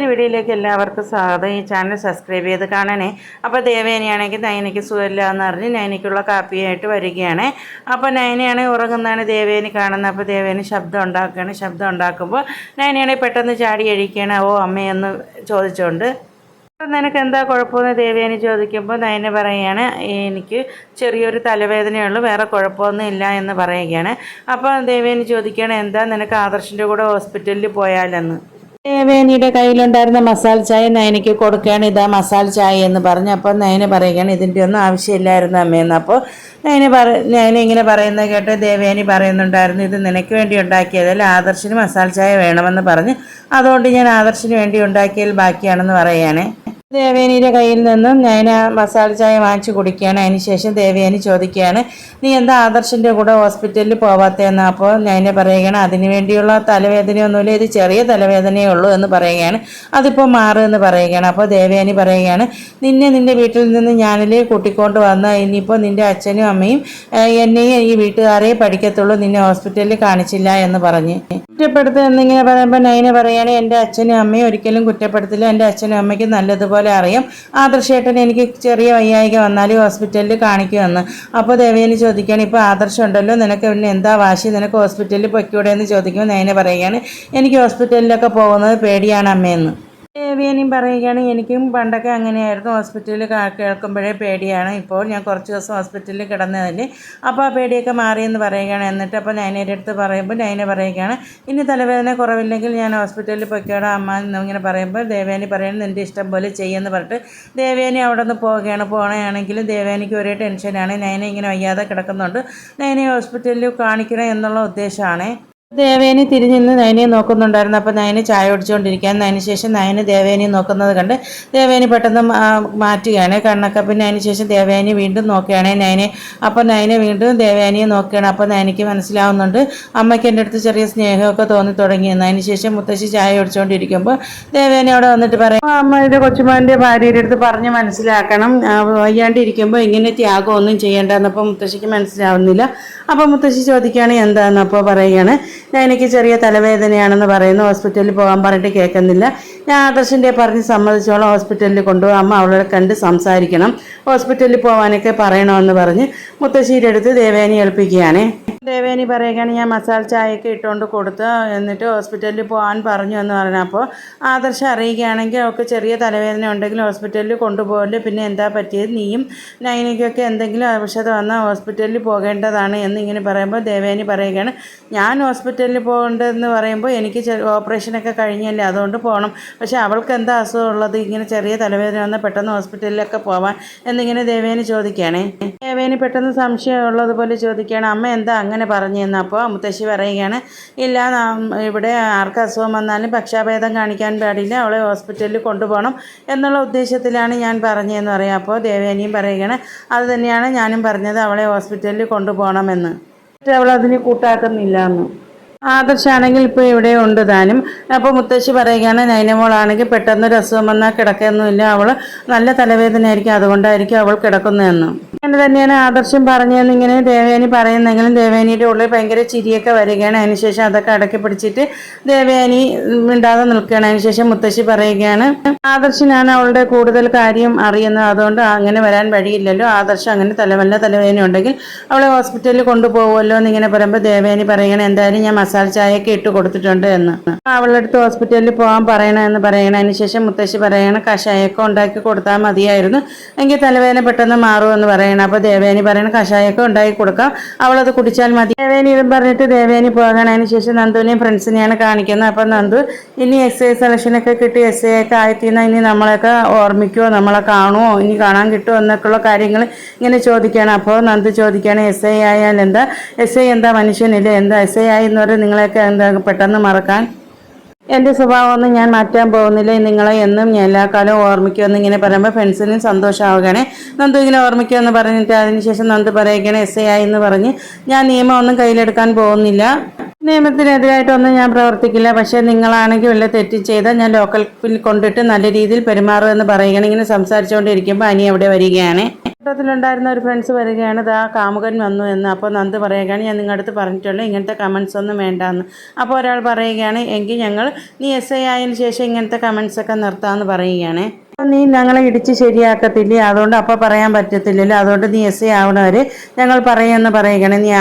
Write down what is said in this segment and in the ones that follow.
പുതിയൊരു വീഡിയോയിലേക്ക് എല്ലാവർക്കും സ്വാഗതം. ഈ ചാനൽ സബ്സ്ക്രൈബ് ചെയ്ത് കാണണേ. അപ്പോൾ ദേവേനയാണെങ്കിൽ നയനയ്ക്ക് സുഖമില്ല എന്ന് പറഞ്ഞ് നയനയ്ക്കുള്ള കാപ്പിയായിട്ട് വരികയാണ്. അപ്പോൾ നയനയാണെങ്കിൽ ഉറങ്ങുന്നതാണ് ദേവേനി കാണുന്നത്. അപ്പോൾ ദേവേനി ശബ്ദം ഉണ്ടാക്കുകയാണ്. ശബ്ദം ഉണ്ടാക്കുമ്പോൾ നയനയാണെങ്കിൽ പെട്ടെന്ന് ചാടി കഴിക്കുകയാണ് ഓ അമ്മയെന്ന് ചോദിച്ചുകൊണ്ട് അപ്പം നിനക്ക് എന്താ കുഴപ്പമെന്ന് ദേവേനി ചോദിക്കുമ്പോൾ നയന പറയുകയാണ് എനിക്ക് ചെറിയൊരു തലവേദനയുള്ളൂ വേറെ കുഴപ്പമൊന്നും ഇല്ല എന്ന് പറയുകയാണ്. അപ്പോൾ ദേവേനി ചോദിക്കുകയാണ് എന്താ നിനക്ക് ആദർശിന്റെ കൂടെ ഹോസ്പിറ്റലിൽ പോയാലെന്ന്? ദേവേനിയുടെ കയ്യിലുണ്ടായിരുന്ന മസാല ചായ നയനയ്ക്ക് കൊടുക്കുകയാണ്. ഇതാ മസാല ചായ എന്ന് പറഞ്ഞു അപ്പോൾ നയന പറയുകയാണ് ഇതിന്റെ ഒന്നും ആവശ്യമില്ലായിരുന്നു അമ്മയെന്ന് അപ്പോൾ നയന പറ നയന ഇങ്ങനെ പറയുന്നത് കേട്ട് ദേവേനി പറയുന്നുണ്ടായിരുന്നു ഇത് നിനക്ക് വേണ്ടി ഉണ്ടാക്കിയതല്ല ആദർശിന് മസാല ചായ വേണമെന്ന് പറഞ്ഞ് അതുകൊണ്ട് ഞാൻ ആദർശിന് വേണ്ടി ഉണ്ടാക്കിയതിൽ ബാക്കിയാണെന്ന് പറയുകയാണ്. ദേവേനിയുടെ കയ്യിൽ നിന്നും ഞാൻ മസാല ചായ വാങ്ങിച്ചു കുടിക്കുകയാണ്. അതിനുശേഷം ദേവേനി ചോദിക്കുകയാണ് നീ എന്താ ആദർശിന്റെ കൂടെ ഹോസ്പിറ്റലിൽ പോവാത്തതെന്ന്? അപ്പോൾ ഞാൻ പറയുകയാണ് അതിന് വേണ്ടിയുള്ള തലവേദനയൊന്നുമില്ല ഇത് ചെറിയ തലവേദനയേ ഉള്ളൂ എന്ന് പറയുകയാണ്. അതിപ്പോൾ മാറുമെന്ന് പറയുകയാണ്. അപ്പോൾ ദേവേനി പറയുകയാണ് നിന്നെ നിന്റെ വീട്ടിൽ നിന്ന് ഞാനിൽ കൂട്ടിക്കൊണ്ട് വന്ന? ഇനിയിപ്പോൾ നിന്റെ അച്ഛനും അമ്മയും എന്നെയും ഈ വീട്ടുകാരെ പഠിക്കത്തുള്ളൂ നിന്നെ ഹോസ്പിറ്റലിൽ കാണിച്ചില്ല എന്ന് പറഞ്ഞ്. കുറ്റപ്പെടുത്തുക എന്നിങ്ങനെ പറയുമ്പോൾ നൈന പറയുകയാണ് എന്റെ അച്ഛനും അമ്മയും ഒരിക്കലും കുറ്റപ്പെടുത്തില്ല. എന്റെ അച്ഛനും അമ്മയ്ക്ക് നല്ലതുപോലെ അറിയാം. ആദർശേട്ടൻ എനിക്ക് ചെറിയ വയ്യായിക വന്നാലും ഹോസ്പിറ്റലിൽ കാണിക്കുമെന്ന്. അപ്പോൾ ദേവേനി ചോദിക്കുകയാണ് ഇപ്പോൾ ആദർശം ഉണ്ടല്ലോ നിനക്ക് പിന്നെ എന്താ വാശി? നിനക്ക് ഹോസ്പിറ്റലിൽ പൊയ്ക്കൂടെ? എന്ന് ചോദിക്കുമ്പോൾ നേനെ പറയുകയാണ് എനിക്ക് ഹോസ്പിറ്റലിലൊക്കെ പോകുന്നത് പേടിയാണ് അമ്മയെന്ന് ദേവിയനും പറയുകയാണ് എനിക്കും പണ്ടൊക്കെ അങ്ങനെയായിരുന്നു. ഹോസ്പിറ്റലിൽ കേൾക്കുമ്പോഴേ പേടിയാണ്. ഇപ്പോൾ ഞാൻ കുറച്ച് ദിവസം ഹോസ്പിറ്റലിൽ കിടന്നതല്ലേ അപ്പോൾ ആ പേടിയൊക്കെ മാറിയെന്ന് പറയുകയാണ്. എന്നിട്ട് അപ്പോൾ നൈനയുടെ അടുത്ത് പറയുമ്പോൾ നൈന പറയുകയാണ് ഇനി തലവേദന കുറവില്ലെങ്കിൽ ഞാൻ ഹോസ്പിറ്റലിൽ പൊയ്ക്കോടാം അമ്മ എന്നിങ്ങനെ പറയുമ്പോൾ ദേവേനി പറയുന്നത് നിന്റെ ഇഷ്ടം പോലെ ചെയ്യുമെന്ന് പറഞ്ഞിട്ട് ദേവേനി അവിടെ നിന്ന് പോവുകയാണ്. പോകണമെങ്കിലും ദേവേനിക്ക് ഒരേ ടെൻഷനാണ്. നൈന ഇങ്ങനെ വയ്യാതെ കിടക്കുന്നുണ്ട്. നൈനയെ ഹോസ്പിറ്റലിൽ കാണിക്കണം എന്നുള്ള ഉദ്ദേശമാണ്. ദേവേനി തിരിഞ്ഞിന്ന് നയനെ നോക്കുന്നുണ്ടായിരുന്നു. അപ്പോൾ നയന് ചായ ഒടിച്ചുകൊണ്ടിരിക്കാൻ അതിന് ശേഷം നയന് ദേവേനി നോക്കുന്നത് കണ്ട് ദേവേനി പെട്ടെന്ന് മാറ്റുകയാണ്. കണ്ണൊക്കെ പിന്നെ അതിന് ശേഷം ദേവേനി വീണ്ടും നോക്കുകയാണ് നയനെ. അപ്പോൾ നയനെ വീണ്ടും ദേവേനിയെ നോക്കുകയാണ്. അപ്പോൾ നയനിക്ക് മനസ്സിലാവുന്നുണ്ട് അമ്മയ്ക്ക് എന്റെ അടുത്ത് ചെറിയ സ്നേഹമൊക്കെ തോന്നി തുടങ്ങിയെന്ന്. അതിന് ശേഷം മുത്തശ്ശി ചായ ഒടിച്ചുകൊണ്ടിരിക്കുമ്പോൾ ദേവേനി അവിടെ വന്നിട്ട് പറയും "ആ, അമ്മയുടെ കൊച്ചുമാന്റെ ഭാര്യയുടെ അടുത്ത് പറഞ്ഞ് മനസ്സിലാക്കണം. വയ്യാണ്ടിരിക്കുമ്പോൾ ഇങ്ങനെ ത്യാഗം ഒന്നും ചെയ്യേണ്ടെന്നപ്പോൾ മുത്തശ്ശിക്ക് മനസ്സിലാവുന്നില്ല. അപ്പോൾ മുത്തശ്ശി ചോദിക്കുകയാണ് എന്താണെന്ന് അപ്പോൾ പറയുകയാണ് ഞാൻ എനിക്ക് ചെറിയ തലവേദനയാണെന്ന് പറയുന്നു. ഹോസ്പിറ്റലിൽ പോകാൻ പറഞ്ഞിട്ട് കേൾക്കുന്നില്ല. ഞാൻ ആദർശിന്റെ പറഞ്ഞ് സമ്മതിച്ചോളം. ഹോസ്പിറ്റലിൽ കൊണ്ടുപോകാം അമ്മ അവളെ കണ്ട് സംസാരിക്കണം. ഹോസ്പിറ്റലിൽ പോകാനൊക്കെ പറയണമെന്ന് പറഞ്ഞ് മുത്തശ്ശീരെടുത്ത് ദേവേനി ഏൽപ്പിക്കുകയാണ്. ദേവേനി പറയുകയാണ് ഞാൻ മസാല ചായയൊക്കെ ഇട്ടുകൊണ്ട് കൊടുത്ത് എന്നിട്ട് ഹോസ്പിറ്റലിൽ പോകാൻ പറഞ്ഞു എന്ന് പറഞ്ഞപ്പോൾ ആദർശം അറിയുകയാണെങ്കിൽ അവൾക്ക് ചെറിയ തലവേദന ഉണ്ടെങ്കിൽ ഹോസ്പിറ്റലിൽ കൊണ്ടുപോകൽ. പിന്നെ എന്താ പറ്റിയത്? നീയും നൈനയ്ക്കൊക്കെ എന്തെങ്കിലും ഔഷധം വന്നാൽ ഹോസ്പിറ്റലിൽ പോകേണ്ടതാണ് എന്നിങ്ങനെ പറയുമ്പോൾ ദേവേനി പറയുകയാണ് ഞാൻ ഹോസ്പിറ്റലിൽ പോകേണ്ടതെന്ന് പറയുമ്പോൾ എനിക്ക് ഓപ്പറേഷനൊക്കെ കഴിഞ്ഞല്ലേ അതുകൊണ്ട് പോകണം പക്ഷേ അവൾക്ക് എന്താ അസുഖം ഉള്ളത്? ഇങ്ങനെ ചെറിയ തലവേദന വന്നാൽ പെട്ടെന്ന് ഹോസ്പിറ്റലിലൊക്കെ പോവാൻ എന്നിങ്ങനെ ദേവേനി ചോദിക്കുകയാണേ. ദേവേനി പെട്ടെന്ന് സംശയമുള്ളതുപോലെ ചോദിക്കുകയാണ് അമ്മ എന്താ അങ്ങനെ പറഞ്ഞു തന്നപ്പോൾ മുത്തശ്ശി പറയുകയാണ് ഇല്ല ഇവിടെ ആർക്ക് അസുഖം വന്നാലും പക്ഷാഭേദം കാണിക്കാൻ പാടില്ല അവളെ ഹോസ്പിറ്റലിൽ കൊണ്ടുപോകണം എന്നുള്ള ഉദ്ദേശത്തിലാണ് ഞാൻ പറഞ്ഞതെന്ന് പറയാം. അപ്പോൾ ദേവേനിയും പറയുകയാണ് അത് തന്നെയാണ് ഞാനും പറഞ്ഞത് അവളെ ഹോസ്പിറ്റലിൽ കൊണ്ടുപോകണമെന്ന്. പക്ഷെ അവൾ കൂട്ടാക്കുന്നില്ല എന്ന്. ആദർശാണെങ്കിൽ ഇപ്പോൾ ഇവിടെ ഉണ്ട് താനും. അപ്പോൾ മുത്തശ്ശി പറയുകയാണ് നൈനമോളാണെങ്കിൽ പെട്ടെന്നൊരു അസുഖം വന്നാൽ കിടക്കൊന്നുമില്ല അവൾ നല്ല തലവേദന തലവേദനയായിരിക്കും. അതുകൊണ്ടായിരിക്കും അവൾ കിടക്കുന്നതെന്ന്. അങ്ങനെ തന്നെയാണ് ആദർശം പറഞ്ഞതെന്ന് ഇങ്ങനെ ദേവയാനി പറയുന്നെങ്കിലും ദേവയാനിയുടെ ഉള്ളിൽ ഭയങ്കര ചിരിയൊക്കെ വരികയാണ്. അതിനുശേഷം അതൊക്കെ അടക്കി പിടിച്ചിട്ട് ദേവയാനി മിണ്ടാതെ നിൽക്കുകയാണ്. അതിനുശേഷം മുത്തശ്ശി പറയുകയാണ് ആദർശനാണ് അവളുടെ കൂടുതൽ കാര്യം അറിയുന്നത്. അതുകൊണ്ട് അങ്ങനെ വരാൻ വഴിയില്ലല്ലോ. ആദർശം അങ്ങനെ തലവല്ല തലവേദന ഉണ്ടെങ്കിൽ അവളെ ഹോസ്പിറ്റലിൽ കൊണ്ടുപോകുമല്ലോ എന്ന് ഇങ്ങനെ പറയുമ്പോൾ ദേവയാനി പറയുകയാണ് എന്തായാലും ഞാൻ മസാല ചായയൊക്കെ ഇട്ട് കൊടുത്തിട്ടുണ്ട് എന്ന്. അവളുടെ അടുത്ത് ഹോസ്പിറ്റലിൽ പോകാൻ പറയണം എന്ന് ശേഷം മുത്തശ്ശി പറയണ കഷായമൊക്കെ ഉണ്ടാക്കി കൊടുത്താൽ മതിയായിരുന്നു. എങ്കിൽ തലവേദന പെട്ടെന്ന് മാറുമെന്ന് പറയണം. അപ്പോൾ ദേവേനി പറയണ കഷായമൊക്കെ ഉണ്ടാക്കി കൊടുക്കാം. അവളത് കുടിച്ചാൽ മതി. ദേവേനി ഇതും പറഞ്ഞിട്ട് ദേവേനി പോകണതിന് ശേഷം നന്ദുവിനെയും ഫ്രണ്ട്സിനെയാണ് കാണിക്കുന്നത്. അപ്പൊ നന്ദു ഇനി എസ് ഐ സെലക്ഷനൊക്കെ കിട്ടി. എസ് ഐ ഒക്കെ ആയിത്തീന്ന ഇനി നമ്മളെയൊക്കെ ഓർമ്മിക്കുമോ നമ്മളെ കാണുമോ ഇനി കാണാൻ കിട്ടുമോ എന്നൊക്കെയുള്ള കാര്യങ്ങൾ ഇങ്ങനെ ചോദിക്കുകയാണ്. അപ്പോൾ നന്ദു ചോദിക്കുകയാണ് എസ് ഐ ആയാൽ എന്താ? എസ് ഐ എന്താ മനുഷ്യനില്ല? എന്താ? എസ് ഐ ആയി എന്ന് പറഞ്ഞാൽ നിങ്ങളെയൊക്കെ എന്താ പെട്ടെന്ന് മറക്കാൻ? എന്റെ സ്വഭാവമൊന്നും ഞാൻ മാറ്റാൻ പോകുന്നില്ല. നിങ്ങളെ എന്നും ഞാൻ എല്ലാ കാലവും ഓർമ്മിക്കുമെന്ന് ഇങ്ങനെ പറയുമ്പോൾ ഫ്രണ്ട്സിനും സന്തോഷമാവുകയാണ്. നന്ദു ഇങ്ങനെ ഓർമ്മിക്കുമെന്ന് പറഞ്ഞിട്ട് അതിനുശേഷം നന്ദു പറയുകയാണ് എസ് ഐ ആയി എന്ന് പറഞ്ഞ് ഞാൻ നിയമമൊന്നും കയ്യിലെടുക്കാൻ പോകുന്നില്ല. നിയമത്തിനെതിരായിട്ടൊന്നും ഞാൻ പ്രവർത്തിക്കില്ല. പക്ഷേ നിങ്ങളാണെങ്കിൽ വല്ല തെറ്റ് ചെയ്താൽ ഞാൻ ലോക്കൽ കൊണ്ടിട്ട് നല്ല രീതിയിൽ പെരുമാറുമെന്ന് പറയുകയാണ്. ഇങ്ങനെ സംസാരിച്ചുകൊണ്ടിരിക്കുമ്പോൾ അനി അവിടെ വരികയാണ്. കൂട്ടത്തിലുണ്ടായിരുന്ന ഒരു ഫ്രണ്ട്സ് വരികയാണ് ദാ കാമുകൻ വന്നു എന്ന്. അപ്പോൾ നന്ദ് പറയുകയാണ് ഞാൻ നിങ്ങളുടെ അടുത്ത് പറഞ്ഞിട്ടുള്ളത് ഇങ്ങനത്തെ കമൻസ് ഒന്നും വേണ്ട എന്ന് അപ്പോൾ ഒരാൾ പറയുകയാണ് എങ്കിൽ ഞങ്ങൾ നീ എസ് ഐ ആയതിനു ശേഷം ഇങ്ങനത്തെ കമൻസ് ഒക്കെ നിർത്താമെന്ന് പറയുകയാണ്. നീ ഞങ്ങളെ ഇടിച്ച് ശരിയാക്കത്തില്ലേ? അതുകൊണ്ട് അപ്പോൾ പറയാൻ പറ്റത്തില്ലല്ലോ. അതുകൊണ്ട് നീ എസ് ഐ ആവണവർ ഞങ്ങൾ പറയുമെന്ന് പറയുകയാണ്. നീ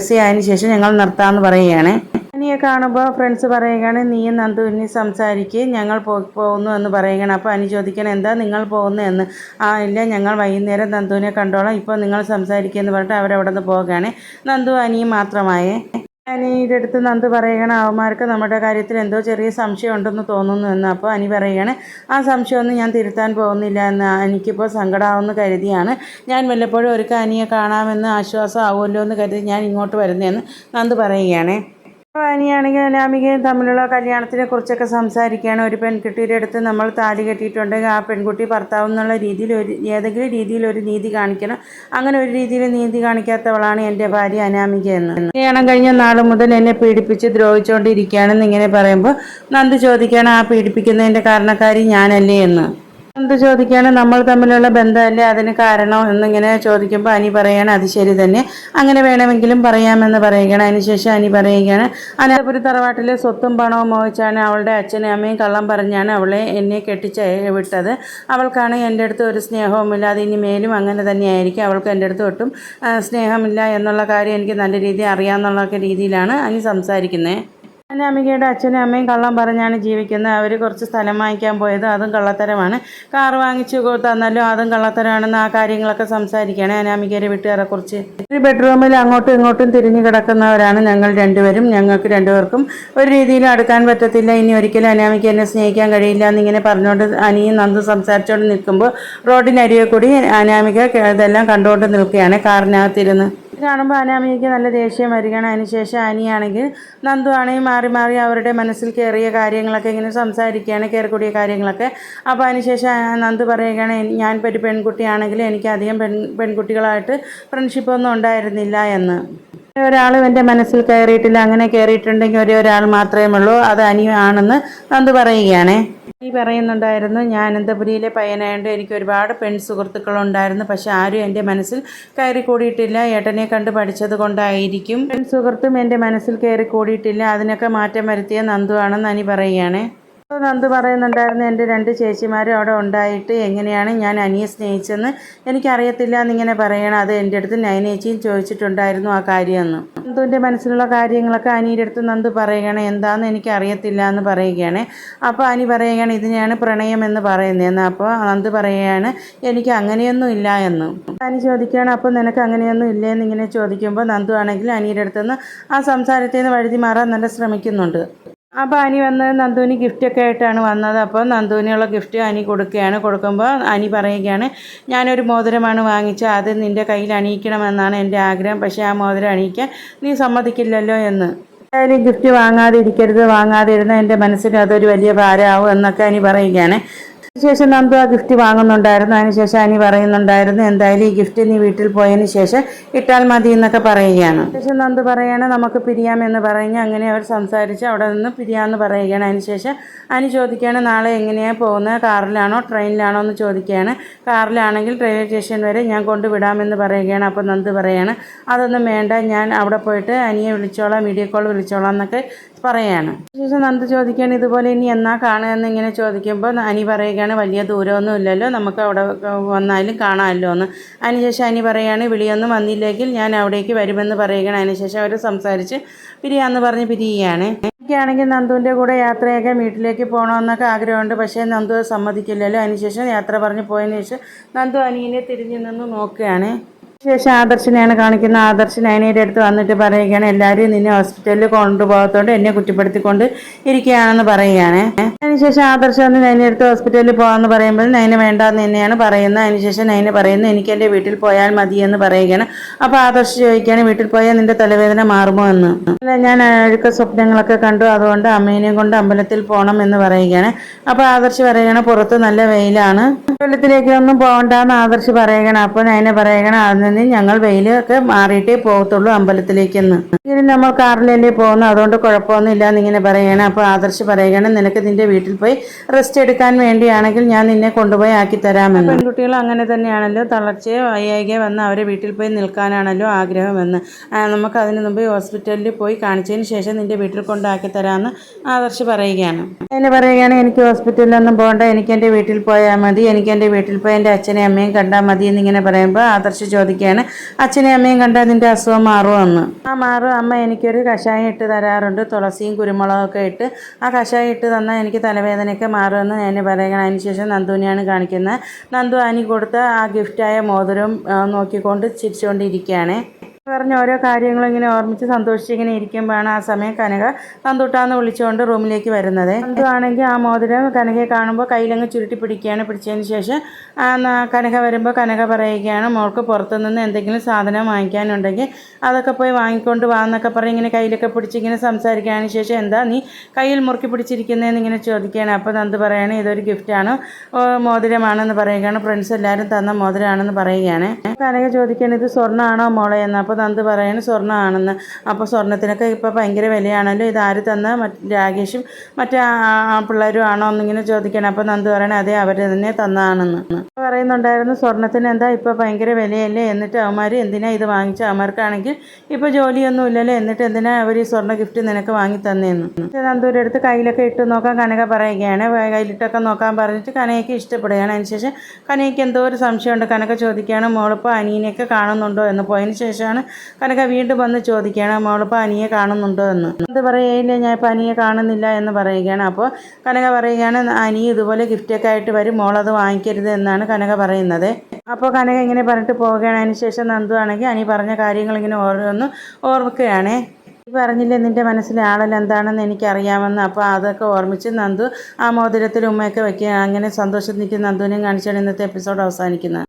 എസ് ഐ ആയതിനു ശേഷം ഞങ്ങൾ നിർത്താമെന്ന് പറയുകയാണ്. അനിയെ കാണുമ്പോൾ ഫ്രണ്ട്സ് പറയുകയാണ് നീയും നന്ദുവിനെ സംസാരിക്കുക ഞങ്ങൾ പോകുന്നു എന്ന് പറയുകയാണ്. അപ്പോൾ അനി ചോദിക്കണം എന്താ നിങ്ങൾ പോകുന്നു എന്ന്? ആ ഇല്ല ഞങ്ങൾ വൈകുന്നേരം നന്ദുവിനെ കണ്ടോളാം. ഇപ്പോൾ നിങ്ങൾ സംസാരിക്കുക എന്ന് പറഞ്ഞിട്ട് അവരവിടെ നിന്ന് പോവുകയാണ്. നന്ദു അനിയും മാത്രമായേ. അനിയുടെ അടുത്ത് നന്ദു പറയുകയാണ് അവന്മാർക്ക് നമ്മുടെ കാര്യത്തിൽ എന്തോ ചെറിയ സംശയം ഉണ്ടെന്ന് തോന്നുന്നു എന്ന്. അപ്പോൾ അനി പറയുകയാണ് ആ സംശയമൊന്നും ഞാൻ തിരുത്താൻ പോകുന്നില്ല എന്ന്. എനിക്കിപ്പോൾ സങ്കടമാവുമെന്ന് കരുതിയാണ്. ഞാൻ വല്ലപ്പോഴും ഒരുക്ക അനിയെ കാണാമെന്ന് ആശ്വാസം ആവുമല്ലോ എന്ന് കരുതി ഞാൻ ഇങ്ങോട്ട് വരുന്നതെന്ന് നന്ദു പറയുകയാണ്. അനിയാണെങ്കിൽ അനാമികയും തമ്മിലുള്ള കല്യാണത്തിനെ കുറിച്ചൊക്കെ സംസാരിക്കുകയാണ്. ഒരു പെൺകുട്ടിയുടെ അടുത്ത് നമ്മൾ താലി കെട്ടിയിട്ടുണ്ടെങ്കിൽ ആ പെൺകുട്ടി ഭർത്താവ് എന്നുള്ള രീതിയിൽ ഒരു ഏതെങ്കിലും രീതിയിൽ ഒരു നീതി കാണിക്കണം. അങ്ങനെ ഒരു രീതിയിൽ നീതി കാണിക്കാത്തവളാണ് എന്റെ ഭാര്യ അനാമിക എന്ന്. കല്യാണം കഴിഞ്ഞ നാൾ മുതൽ എന്നെ പീഡിപ്പിച്ച് ദ്രോഹിച്ചുകൊണ്ടിരിക്കുകയാണെന്ന് ഇങ്ങനെ പറയുമ്പോൾ നന്ദ് ചോദിക്കുകയാണ് ആ പീഡിപ്പിക്കുന്നതിന്റെ കാരണക്കാരി ഞാനല്ലേ? എന്ന്. എന്ത് ചോദിക്കുകയാണ് നമ്മൾ തമ്മിലുള്ള ബന്ധമല്ലേ അതിന് കാരണം എന്നിങ്ങനെ ചോദിക്കുമ്പോൾ അനി പറയാണ് അത് ശരി തന്നെ. അങ്ങനെ വേണമെങ്കിലും പറയാമെന്ന് പറയുകയാണ്. അതിനുശേഷം അനി പറയുകയാണ് അനന്തപുരി തറവാട്ടിലെ സ്വത്തും പണവും മോഹിച്ചാണ് അവളുടെ അച്ഛനും അമ്മയും കള്ളം പറഞ്ഞാണ് അവളെ എന്നെ കെട്ടിച്ച് വിട്ടത്. അവൾക്കാണ് എന്റെ അടുത്ത് ഒരു സ്നേഹവുമില്ല അത് ഇനി മേലും അങ്ങനെ തന്നെയായിരിക്കും. അവൾക്ക് എന്റെ അടുത്ത് ഒട്ടും സ്നേഹമില്ല എന്നുള്ള കാര്യം എനിക്ക് നല്ല രീതിയിൽ അറിയാമെന്നുള്ള രീതിയിലാണ് അനി സംസാരിക്കുന്നത് അനാമികയുടെ അച്ഛനും അമ്മയും കള്ളം പറഞ്ഞാണ് ജീവിക്കുന്നത്. അവർ കുറച്ച് സ്ഥലം വാങ്ങിക്കാൻ പോയത് അതും കള്ളത്തരമാണ്. കാർ വാങ്ങിച്ചു തന്നല്ലോ അതും കള്ളത്തരമാണെന്ന് ആ കാര്യങ്ങളൊക്കെ സംസാരിക്കുകയാണ്. അനാമികയുടെ വീട്ടുകാരെ കുറിച്ച്. ഒരു ബെഡ്റൂമിൽ അങ്ങോട്ടും ഇങ്ങോട്ടും തിരിഞ്ഞു കിടക്കുന്നവരാണ് ഞങ്ങൾ രണ്ടുപേരും. ഞങ്ങൾക്ക് രണ്ടുപേർക്കും ഒരു രീതിയിലും അടുക്കാൻ പറ്റത്തില്ല. ഇനി ഒരിക്കലും അനാമിക എന്നെ സ്നേഹിക്കാൻ കഴിയില്ല എന്നിങ്ങനെ പറഞ്ഞുകൊണ്ട് അനിയും നന്ദും സംസാരിച്ചുകൊണ്ട് നിൽക്കുമ്പോൾ റോഡിനരികെ കൂടി അനാമിക ഇതെല്ലാം കണ്ടുകൊണ്ട് നിൽക്കുകയാണ് കാറിനകത്തിരുന്ന്. കാണുമ്പോൾ അനാമികയ്ക്ക് നല്ല ദേഷ്യം വരികയാണ്. അതിനുശേഷം അനിയാണെങ്കിൽ നന്ദു ആണെങ്കിൽ മാറി മാറി അവരുടെ മനസ്സിൽ കയറിയ കാര്യങ്ങളൊക്കെ ഇങ്ങനെ സംസാരിക്കുകയാണ് കയറിക്കൂടിയ കാര്യങ്ങളൊക്കെ. അപ്പോൾ അതിനുശേഷം നന്ദു പറയുകയാണ് ഞാൻ ഒരു പെൺകുട്ടിയാണെങ്കിൽ എനിക്ക് അധികം പെൺ പെൺകുട്ടികളായിട്ട് ഫ്രണ്ട്ഷിപ്പൊന്നും ഉണ്ടായിരുന്നില്ല എന്ന്. ഒരാളും എന്റെ മനസ്സിൽ കയറിയിട്ടില്ല അങ്ങനെ കയറിയിട്ടുണ്ടെങ്കിൽ ഒരേ ഒരാൾ മാത്രമേ ഉള്ളൂ അത് അനിയാണെന്ന് നന്ദു പറയുകയാണേ. നീ പറയുന്നുണ്ടായിരുന്നു ഞാൻ അനന്തപുരിയിലെ പയ്യനായതുകൊണ്ട് എനിക്ക് ഒരുപാട് പെൺ സുഹൃത്തുക്കളുണ്ടായിരുന്നു പക്ഷെ ആരും എന്റെ മനസ്സിൽ കയറി കൂടിയിട്ടില്ല ഏട്ടനെ കണ്ട് പഠിച്ചത് കൊണ്ടായിരിക്കും. പെൺ സുഹൃത്തും എന്റെ മനസ്സിൽ കയറി കൂടിയിട്ടില്ല അതിനൊക്കെ മാറ്റം വരുത്തിയ നന്ദു ആണെന്ന് അനി പറയുകയാണേ. നന്ദു പറയുന്നുണ്ടായിരുന്നു എന്റെ രണ്ട് ചേച്ചിമാരും അവിടെ ഉണ്ടായിട്ട് എങ്ങനെയാണ് ഞാൻ അനിയെ സ്നേഹിച്ചെന്ന്? എനിക്കറിയത്തില്ല എന്നിങ്ങനെ പറയണം. അത് എന്റെ അടുത്ത് നയനേച്ചിയും ചോദിച്ചിട്ടുണ്ടായിരുന്നു ആ കാര്യമെന്ന്. നന്ദുവിന്റെ മനസ്സിലുള്ള കാര്യങ്ങളൊക്കെ അനിയുടെ അടുത്ത് നന്ദ് പറയുകയാണ് എന്താണെന്ന് എനിക്ക് അറിയത്തില്ല എന്ന് പറയുകയാണ്. അപ്പോൾ അനി പറയുകയാണ് ഇതിനെയാണ് പ്രണയം എന്ന് പറയുന്നതെന്ന്. അപ്പോൾ നന്ദ് പറയുകയാണ് എനിക്ക് അങ്ങനെയൊന്നും ഇല്ല എന്ന്. അനി ചോദിക്കുകയാണ് അപ്പോൾ നിനക്ക് അങ്ങനെയൊന്നും ഇല്ലേ എന്നിങ്ങനെ ചോദിക്കുമ്പോൾ നന്ദു ആണെങ്കിൽ അനിയുടെ അടുത്തുനിന്ന് ആ സംസാരത്തിൽ നിന്ന് വഴുതി മാറാൻ നല്ല ശ്രമിക്കുന്നുണ്ട്. അപ്പോൾ അനി വന്ന് നന്ദുവിന് ഗിഫ്റ്റൊക്കെ ആയിട്ടാണ് വന്നത്. അപ്പോൾ നന്ദുവിനുള്ള ഗിഫ്റ്റ് അനി കൊടുക്കുകയാണ്. കൊടുക്കുമ്പോൾ അനി പറയുകയാണ് ഞാനൊരു മോതിരമാണ് വാങ്ങിച്ചത്. അത് നിന്റെ കയ്യിൽ അണിയിക്കണമെന്നാണ് എന്റെ ആഗ്രഹം. പക്ഷേ ആ മോതിരം അണിയിക്കാൻ നീ സമ്മതിക്കില്ലല്ലോ എന്ന്. എന്തായാലും ഗിഫ്റ്റ് വാങ്ങാതിരിക്കരുത്. ഇരിക്കരുത് വാങ്ങാതെ ഇരുന്ന് എന്റെ മനസ്സിന് അതൊരു വലിയ ഭാരമാവും എന്നൊക്കെ അനി പറയുകയാണ്. ശേഷം നന്ദു ആ ഗിഫ്റ്റ് വാങ്ങുന്നുണ്ടായിരുന്നു. അതിനുശേഷം അനി പറയുന്നുണ്ടായിരുന്നു എന്തായാലും ഈ ഗിഫ്റ്റ് നീ വീട്ടിൽ പോയതിന് ശേഷം ഇട്ടാൽ മതി എന്നൊക്കെ പറയുകയാണ്. ശേഷം നന്ദു പറയാണ് നമുക്ക് പിരിയാമെന്ന് പറഞ്ഞ് അങ്ങനെ അവർ സംസാരിച്ച് അവിടെ നിന്ന് പിരിയാമെന്ന് പറയുകയാണ്. അതിനുശേഷം അനി ചോദിക്കുകയാണ് നാളെ എങ്ങനെയാണ് പോകുന്നത് കാറിലാണോ ട്രെയിനിലാണോ? എന്ന് ചോദിക്കുകയാണ്. കാറിലാണെങ്കിൽ റെയിൽവേ സ്റ്റേഷൻ വരെ ഞാൻ കൊണ്ടുവിടാമെന്ന് പറയുകയാണ്. അപ്പോൾ നന്ദു പറയാണ് അതൊന്നും വേണ്ട ഞാൻ അവിടെ പോയിട്ട് അനിയെ വിളിച്ചോളാം വീഡിയോ കോൾ വിളിച്ചോളാം എന്നൊക്കെ പറയാണ്. ശേഷം നന്ദ ചോദിക്കുകയാണ് ഇതുപോലെ ഇനി എന്നാ കാണുക? എന്ന് ഇങ്ങനെ ചോദിക്കുമ്പോൾ അനി പറയുകയാണ് വലിയ ദൂരമൊന്നും ഇല്ലല്ലോ നമുക്ക് അവിടെ വന്നാലും കാണാമല്ലോ എന്ന്. അതിനുശേഷം അനി പറയുകയാണ് വിളിയൊന്നും വന്നില്ലെങ്കിൽ ഞാൻ അവിടേക്ക് വരുമെന്ന് പറയുകയാണ്. അതിനുശേഷം അവർ സംസാരിച്ച് പിരിയാന്ന് പറഞ്ഞ് പിരിയുകയാണ്. എനിക്കാണെങ്കിൽ നന്ദുവിന്റെ കൂടെ യാത്രയൊക്കെ വീട്ടിലേക്ക് പോകണമെന്നൊക്കെ ആഗ്രഹമുണ്ട് പക്ഷേ നന്ദു സമ്മതിക്കില്ലല്ലോ. അതിനുശേഷം യാത്ര പറഞ്ഞ് പോയതിന് ശേഷം നന്ദു അനിയനെ തിരിഞ്ഞു നിന്ന് നോക്കുകയാണ്. ശേഷം ആദർശിനെയാണ് കാണിക്കുന്ന ആദർശൻ നയനയുടെ അടുത്ത് വന്നിട്ട് പറയുകയാണ് എല്ലാവരും നിന്നെ ഹോസ്പിറ്റലിൽ കൊണ്ടുപോകത്തോണ്ട് എന്നെ കുറ്റപ്പെടുത്തിക്കൊണ്ട് ഇരിക്കുകയാണെന്ന് പറയുകയാണ്. അതിനുശേഷം ആദർശം വന്ന് നൈനടുത്ത് ഹോസ്പിറ്റലിൽ പോകാമെന്ന് പറയുമ്പോൾ നൈന വേണ്ടാന്ന് തന്നെയാണ് പറയുന്നത്. അതിനുശേഷം നൈന പറയുന്നത് എനിക്ക് എന്റെ വീട്ടിൽ പോയാൽ മതി എന്ന് പറയുകയാണ്. അപ്പോൾ ആദർശ് ചോദിക്കുകയാണ് വീട്ടിൽ പോയാൽ നിന്റെ തലവേദന മാറുമോ എന്ന്? ഞാൻ അഴുക്ക സ്വപ്നങ്ങളൊക്കെ കണ്ടു. അതുകൊണ്ട് അമ്മേനെയും കൊണ്ട് അമ്പലത്തിൽ പോകണം എന്ന് പറയുകയാണ്. അപ്പോൾ ആദർശ് പറയുകയാണ് പുറത്ത് നല്ല വെയിലാണ്. അമ്പലത്തിലേക്ക് ഒന്നും പോകണ്ടെന്ന് ആദർശ് പറയുകയാണ്. അപ്പോൾ നയന പറയണം നിന്ന് ഞങ്ങൾ വെയിലൊക്കെ മാറിയിട്ടേ പോകത്തുള്ളൂ അമ്പലത്തിലേക്കെന്ന് നമ്മൾ കാറിലല്ലേ പോകുന്നു അതുകൊണ്ട് കുഴപ്പമൊന്നും ഇല്ല എന്നിങ്ങനെ പറയണം അപ്പോൾ ആദർശ് പറയുകയാണ് നിനക്ക് നിന്റെ വീട്ടിൽ പോയി റെസ്റ്റ് എടുക്കാൻ വേണ്ടിയാണെങ്കിൽ ഞാൻ നിന്നെ കൊണ്ടുപോയി ആക്കി തരാമെന്ന്. പെൺകുട്ടികൾ അങ്ങനെ തന്നെയാണല്ലോ. തളർച്ചയോ വയ്യായികയോ വന്ന് അവരെ വീട്ടിൽ പോയി നിൽക്കാനാണല്ലോ ആഗ്രഹമെന്ന്. എന്ന് നമുക്ക് അതിന് മുമ്പ് ഹോസ്പിറ്റലിൽ പോയി കാണിച്ചതിന് ശേഷം നിന്റെ വീട്ടിൽ കൊണ്ടാക്കി തരാമെന്ന് ആദർശ് പറയുകയാണ്. അതിന് പറയുകയാണ് എനിക്ക് ഹോസ്പിറ്റലിലൊന്നും പോകണ്ട. എനിക്ക് എന്റെ വീട്ടിൽ പോയാൽ മതി. എനിക്ക് എന്റെ വീട്ടിൽ പോയി എന്റെ അച്ഛനെയും അമ്മയും കണ്ടാൽ മതി എന്നിങ്ങനെ പറയുമ്പോൾ ആദർശ് ചോദിക്കുകയാണ് അച്ഛനെയും അമ്മയും കണ്ടാൽ നിന്റെ അസുഖം മാറുമെന്ന് ആ മാറും. അമ്മ എനിക്കൊരു കഷായം ഇട്ട് തരാറുണ്ട്. തുളസിയും കുരുമുളകൊക്കെ ഇട്ട് ആ കഷായം ഇട്ട് തന്നാൽ എനിക്ക് തലവേദനയൊക്കെ മാറുമെന്ന് ഞാൻ പറയുകയാണ്. അതിന് ശേഷം നന്ദുവിനെയാണ് കാണിക്കുന്നത്. നന്ദു അനി കൊടുത്ത ആ ഗിഫ്റ്റായ മോതിരം നോക്കിക്കൊണ്ട് ചിരിച്ചുകൊണ്ടിരിക്കുകയാണ്. പറഞ്ഞ ഓരോ കാര്യങ്ങളും ഇങ്ങനെ ഓർമ്മിച്ച് സന്തോഷിച്ച് ഇങ്ങനെ ഇരിക്കുമ്പോഴാണ് ആ സമയം കനക തന്തുട്ടാന്ന് വിളിച്ചുകൊണ്ട് റൂമിലേക്ക് വരുന്നത്. എന്തുവാണെങ്കിൽ ആ മോതിരം കനകയെ കാണുമ്പോൾ കയ്യിലങ്ങ് ചുരുട്ടി പിടിക്കുകയാണ്. പിടിച്ചതിന് ശേഷം കനക വരുമ്പോൾ കനക പറയുകയാണ് മോൾക്ക് പുറത്തുനിന്ന് എന്തെങ്കിലും സാധനം വാങ്ങിക്കാനുണ്ടെങ്കിൽ അതൊക്കെ പോയി വാങ്ങിക്കൊണ്ട് വാ എന്നൊക്കെ പറഞ്ഞ് ഇങ്ങനെ കയ്യിലൊക്കെ പിടിച്ച് ഇങ്ങനെ ശേഷം എന്താ നീ കയ്യിൽ മുറുക്കി പിടിച്ചിരിക്കുന്നതെന്ന് ഇങ്ങനെ ചോദിക്കുകയാണ്. അപ്പോൾ നന്ദ് പറയുകയാണ് ഇതൊരു ഗിഫ്റ്റാണ് മോതിരമാണെന്ന് പറയുകയാണ്. ഫ്രണ്ട്സ് എല്ലാവരും തന്ന മോതിരമാണെന്ന് പറയുകയാണ്. കനക ചോദിക്കുകയാണ് ഇത് സ്വർണമാണോ മോളെ? എന്ന്. അപ്പോൾ നന്ദു പറയണ സ്വർണമാണെന്ന്. അപ്പോൾ സ്വർണത്തിനൊക്കെ ഇപ്പോൾ ഭയങ്കര വിലയാണല്ലോ. ഇത് ആര് തന്ന? രാകേഷും മറ്റേ പിള്ളേരും ആണോ എന്നിങ്ങനെ ചോദിക്കണം. അപ്പോൾ നന്ദ് പറയണേ അതെ അവർ തന്നെ തന്നതാണെന്ന് പറയുന്നുണ്ടായിരുന്നു സ്വർണത്തിന് എന്താ ഇപ്പോൾ ഭയങ്കര വിലയല്ലേ? എന്നിട്ട് അവന്മാർ എന്തിനാ ഇത് വാങ്ങിച്ച? അവന്മാർക്കാണെങ്കിൽ ഇപ്പോൾ ജോലിയൊന്നും ഇല്ലല്ലോ എന്നിട്ട് എന്തിനാ അവർ ഈ സ്വർണ ഗിഫ്റ്റ് നിനക്ക് വാങ്ങി തന്നേന്ന്? പക്ഷേ നന്ദൂരുടെ അടുത്ത് കയ്യിലൊക്കെ ഇട്ട് നോക്കാൻ കനക പറയുകയാണ്. കയ്യിലിട്ടൊക്കെ നോക്കാൻ പറഞ്ഞിട്ട് കനയ്ക്ക് ഇഷ്ടപ്പെടുകയാണ്. അതിനുശേഷം കനയ്ക്ക് എന്തോ ഒരു സംശയമുണ്ട്. കനക ചോദിക്കുകയാണ് മോളിപ്പോൾ അനിയനെയൊക്കെ കാണുന്നുണ്ടോ? എന്ന് പോയതിന് ശേഷമാണ് കനക വീണ്ടും വന്ന് ചോദിക്കുകയാണ് മോളിപ്പോൾ അനിയെ കാണുന്നുണ്ടോ എന്ന്? എന്ത് പറയുകയില്ല ഞാൻ അനിയെ കാണുന്നില്ല എന്ന് പറയുകയാണ്. അപ്പോൾ കനക പറയുകയാണ് അനി ഇതുപോലെ ഗിഫ്റ്റൊക്കെ ആയിട്ട് വരും മോളത് വാങ്ങിക്കരുത് എന്നാണ് കനക പറയുന്നത്. അപ്പോൾ കനക ഇങ്ങനെ പറഞ്ഞിട്ട് പോവുകയാണ്. അതിന് ശേഷം നന്ദു ആണെങ്കിൽ അനി പറഞ്ഞ കാര്യങ്ങൾ ഇങ്ങനെ ഓരോന്ന് ഓർമ്മിക്കുകയാണേ ഈ പറഞ്ഞില്ലേ നിന്റെ മനസ്സിലെ ആളൽ എന്താണെന്ന് എനിക്കറിയാമെന്ന്? അപ്പോൾ അതൊക്കെ ഓർമ്മിച്ച് നന്ദു ആ മോതിരത്തിൽ ഉമ്മയൊക്കെ വെക്കുക അങ്ങനെ സന്തോഷം നിൽക്കുന്ന നന്ദുവിനെയും കാണിച്ചാണ് ഇന്നത്തെ എപ്പിസോഡ് അവസാനിക്കുന്നത്.